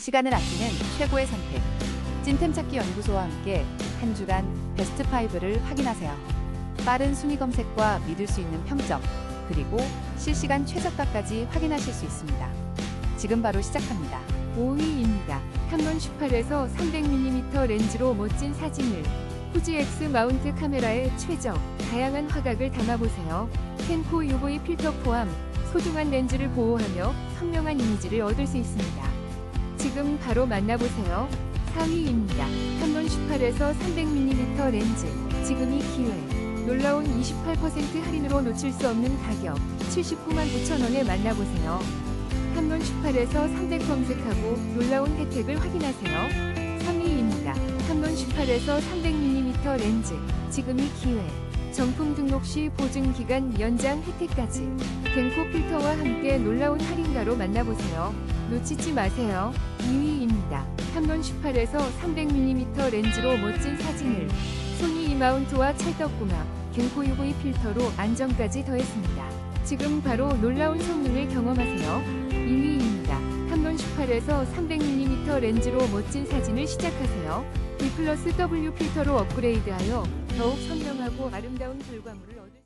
시간을 아끼는 최고의 선택. 찐템 찾기 연구소와 함께 한 주간 베스트 5를 확인하세요. 빠른 순위 검색과 믿을 수 있는 평점, 그리고 실시간 최저가까지 확인하실 수 있습니다. 지금 바로 시작합니다. 5위입니다. 탐론 18에서 300mm 렌즈로 멋진 사진을 후지 X 마운트 카메라의 최적, 다양한 화각을 담아보세요. 캔코 UV 필터 포함 소중한 렌즈를 보호하며 선명한 이미지를 얻을 수 있습니다. 지금 바로 만나보세요. 4위입니다. 탐론 18에서 300mm 렌즈, 지금이 기회. 놀라운 28% 할인으로 놓칠 수 없는 가격, 79만 9천 원에 만나보세요. 탐론 18에서 300 검색하고 놀라운 혜택을 확인하세요. 3위입니다. 탐론 18에서 300mm 렌즈, 지금이 기회. 정품 등록 시 보증 기간 연장 혜택까지. 덴코 필터와 함께 놀라운 할인가로 만나보세요. 놓치지 마세요. 2위입니다. 탐론 18에서 300mm 렌즈로 멋진 사진을 소니 이마운트와 찰떡궁합, 겐코 UV 필터로 안정까지 더했습니다. 지금 바로 놀라운 성능을 경험하세요. 2위입니다. 탐론 18에서 300mm 렌즈로 멋진 사진을 시작하세요. B 플러스 W 필터로 업그레이드하여 더욱 선명하고 아름다운 결과물을 얻